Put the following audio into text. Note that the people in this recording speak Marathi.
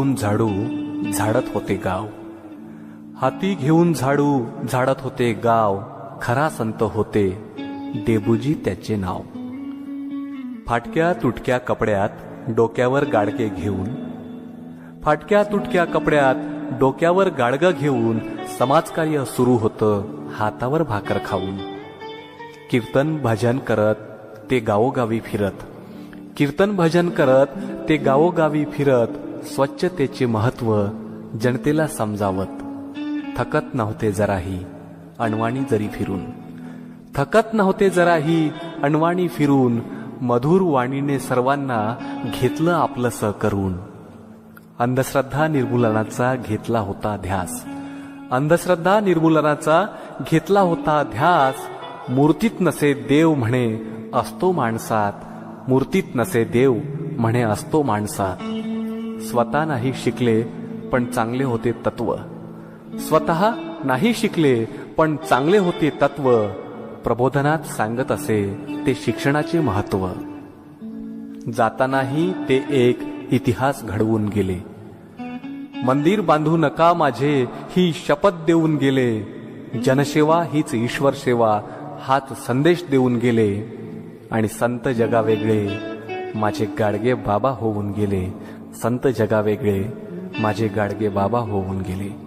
घेऊन झाडू झाडत होते गाव. हाती घेऊन झाडू झाडत होते गाव. खरा संत होते देबूजी त्याचे नाव. फाटक्या तुटक्या कपड्यात डोक्यावर गाडगे घेऊन फाटक्या तुटक्या कपड्यात डोक्यावर गाडगं घेऊन समाजकार्य सुरू होतं हातावर भाकर खाऊन. कीर्तन भजन करत ते गावोगावी फिरत. कीर्तन भजन करत ते गावोगावी फिरत स्वच्छतेचे महत्त्व जनतेला समजावत. थकत नव्हते जराही अणवाणी जरी फिरून. थकत नव्हते जराही अणवाणी फिरून मधुर वाणीने सर्वांना घेतलं आपलंस करून अंधश्रद्धा निर्मूलनाचा घेतला होता ध्यास. अंधश्रद्धा निर्मूलनाचा घेतला होता ध्यास. मूर्तीत नसे देव म्हणे असतो माणसात मूर्तीत नसे देव म्हणे असतो माणसात. स्वतः नाही शिकले पण चांगले होते तत्व. स्वतः नाही शिकले पण चांगले होते तत्व. प्रबोधनात सांगत असे ते शिक्षणाचे महत्त्व. जातानाही ते एक इतिहास घडवून गेले. मंदिर बांधू नका माझे ही शपथ देऊन गेले. जनसेवा हीच ईश्वर सेवा हाच संदेश देऊन गेले. आणि संत जगा वेगळे माझे गाडगे बाबा होऊन गेले. संत जगावेगळे माझे गाडगे बाबा होऊन गेले.